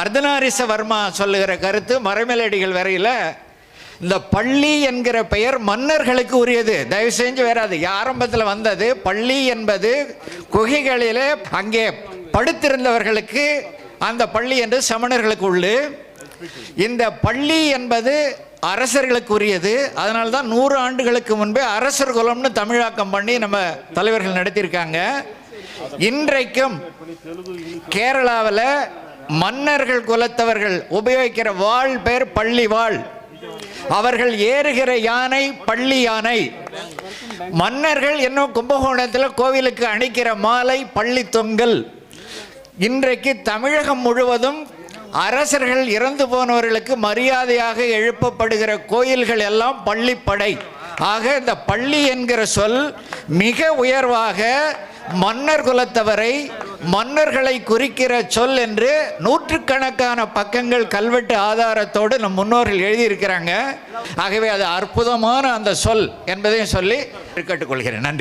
அர்த்தநாரிச வர்மா சொல்லுகிற கருத்து மறைமலடிகள் வரையில் இந்த பள்ளி என்கிற பெயர் மன்னர்களுக்கு உரியது. தயவு செஞ்சு வராது ஆரம்பத்தில் வந்தது பள்ளி என்பது குகைகளிலே அங்கே படுத்திருந்தவர்களுக்கு அந்த பள்ளி என்று சமணர்களுக்கு உள்ளு இந்த பள்ளி என்பது அரசர்களுக்கு உரியது. அதனால தான் நூறு ஆண்டுகளுக்கு முன்பே அரசர் குலம்னு தமிழாக்கம் பண்ணி நம்ம தலைவர்கள் நடத்தியிருக்காங்க. இன்றைக்கும் கேரளாவில் மன்னர்கள் குலத்தவர்கள் உபயோகிக்கிற வாழ் பேர் பள்ளி வாழ் அவர்கள் ஏறுகிற யானை பள்ளி யானை. மன்னர்கள் இன்னும் கும்பகோணத்தில் கோவிலுக்கு அணிக்கிற மாலை பள்ளி தொங்கல். இன்றைக்கு தமிழகம் முழுவதும் அரசர்கள் இறந்து போனவர்களுக்கு மரியாதையாக எழுப்பப்படுகிற கோயில்கள் எல்லாம் பள்ளிப்படை. ஆக இந்த பள்ளி என்கிற சொல் மிக உயர்வாக மன்னர் குலத்தவரை மன்னர்களை குறிக்கிற சொல் என்று நூற்றுக்கணக்கான பக்கங்கள் கல்வெட்டு ஆதாரத்தோடு நம் முன்னோர்கள் எழுதியிருக்கிறாங்க. ஆகவே அது அற்புதமான அந்த சொல் என்பதையும் சொல்லி கேட்டுக்கொள்கிறேன். நன்றி.